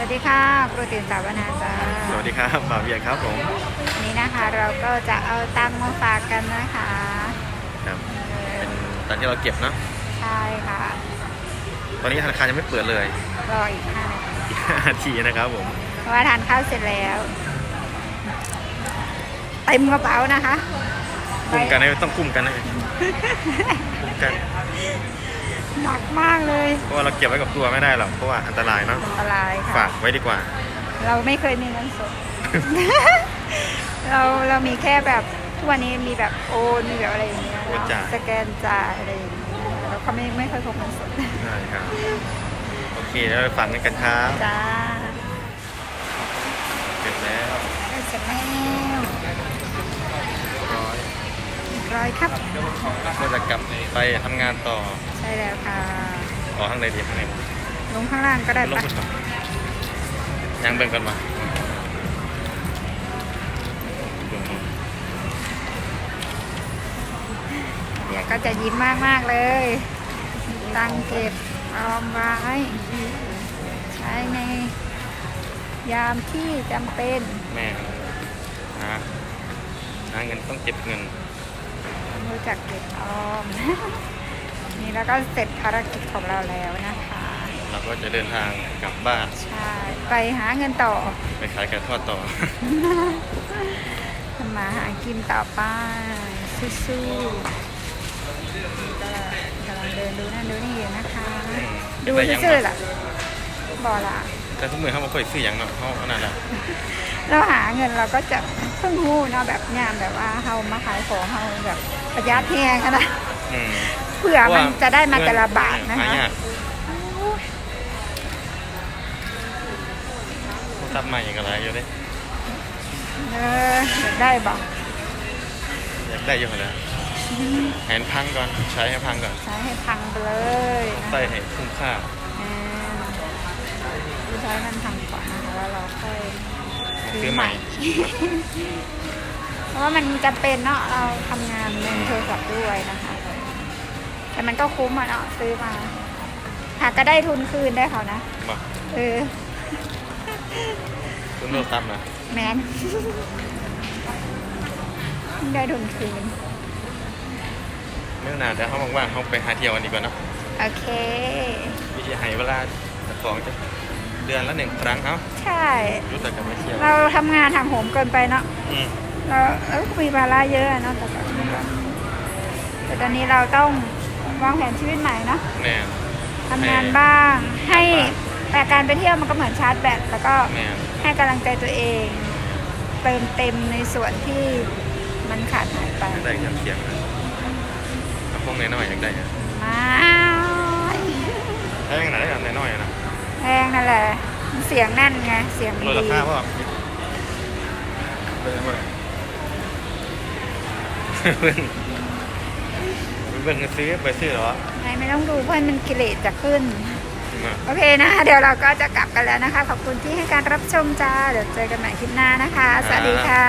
สวัสดีค่ะครูตื่นสาวนาจ้าสวัสดีครับบ่าวเบียร์ครับผมวันนี้นะคะเราก็จะเอาตังค์มาฝากกันนะคะครับเออเป็นตอนที่เราเก็บเนาะใช่ค่ะ ตอนนี้ธนาคารยังไม่เปิดเลยรออีกห้านาทีอีกห้านาทีนะครับผมเพราะว่าทานข้าวเสร็จแล้วเต็มกระเป๋านะคะคุ้มกันนะต้องคุ้มกันนะคุ้มกัน หนักมากเลยเพราะว่าเราเก็บไว้กับตัวไม่ได้หรอกเพราะว่าอันตรายเนาะอันตรายค่ะ ฝากไว้ดีกว่า เราไม่เคยมีเงินสด เราเรามีแค่แบบทุกวันนี้มีแบบโอนมีแบบอะไรอย่างเงี้ยโอนจ่าย สแกนจ่ายอะไรอย่างเงี้ยเราก็ไม่ไม่เคยพกเงินสดใช่ครับโอเคแล้วไปฝากเงินกันครับจ้าเสร็จแล้วได้เสร็จแล้วร้อย ร้อยครับก็จะกลับไปทำงานต่อใช่แล้วค่ะต่อข้างในดีข้างในลงข้างล่างก็ได้ลงปะไปก่อนยังเบิ่งกันมาเดี๋ยวก็จะยิ้มมากมากๆเลย ตังเก็บออมไว้ ใช้ใน ยามที่จำเป็น แม่นะหาเงินต้องเก็บเงิน รู้จักเก็บออม นี่แล้วก็เสร็จภารกิจของเราแล้วนะคะ เราก็จะเดินทางกลับบ้าน ใช่ ไปหาเงินต่อ ไปขายไก่ทอดต่อ ทำมาหากินต่อไปสู้ๆก็กำลังเดินดูนั่นดูนี่อยู่นะคะ ดูแต่ยังซื่อๆล่ะบอละแต่ทุกมือเขาไม่ค่อยซื้ออย่างเนาะเขาอันนั้นแหละเราหาเงินเราก็จะ เพิ่งหู้เนาะแบบยามแบบว่าเฮามาขายของเฮาแบบประหยัดแพงขนาดอืมเผื่อมันจะได้มาแต่ละบาทนะหาคะยากโทรศัพท์ใหม่อย่างไรอยู่เด้เอออยากได้บอกอยากได้อยู่แล้วแหนพังก่อนใช้ให้พังก่อนใช้ให้พังไปเลยใส่ให้คุ้มค่าเออใช้มันพังก่อนนะคะแล้วเราค่อย ซื้อใหม่ เพราะว่ามันจำเป็นเนาะเราทำงานในโทรศัพท์ด้วยนะคะ แต่มันก็คุ้มอะเนาะซื้อมาหากก็ได้ทุนคืนได้เขานะมาเออคุณโทรศัพท์นะแมนได้ทุนคืนไม่นานแต่เขาบอกว่าเขาไปหาเที่ยวกันดีกว่าเนาะโอเค วิธีให้เวลาจะของจะ เดือนละหนึ่งครั้งเขาใช่ รู้จักกันไปเที่ยวเราทำงานทางโหมเกินไปเนาะอืมเราเออมีภาระเยอะอะเนาะแต่ก็แต่ตอนนี้เราต้องวางแผนชีวิตใหม่เนาะแม่ทำงานบ้าง ให้แต่การไปเที่ยวมันก็เหมือนชาร์จแบตแล้วก็แม่ให้กำลังใจตัวเอง เติมเต็มในส่วนที่มันขาดหายไปอยากได้กันเสียงนะเอาพวกน้อยๆอยากได้อะมาถ้าอย่างไหนได้แบบน้อยๆอะนะแรงนั่น แหละเสียงแน่นไง เสียงดีราคาเพราะว่าเบิ่งเบิ่งเบิ่งเบิ่งซื้อไปซื้อเหรอไม่ไม่ต้องดูเพราะมันกิเลสจะขึ้น โอเคนะ เดี๋ยวเราก็จะกลับกันแล้วนะคะ ขอบคุณที่ให้การรับชมจ้า เดี๋ยวเจอกันใหม่คลิปหน้านะคะ สวัสดีค่ะ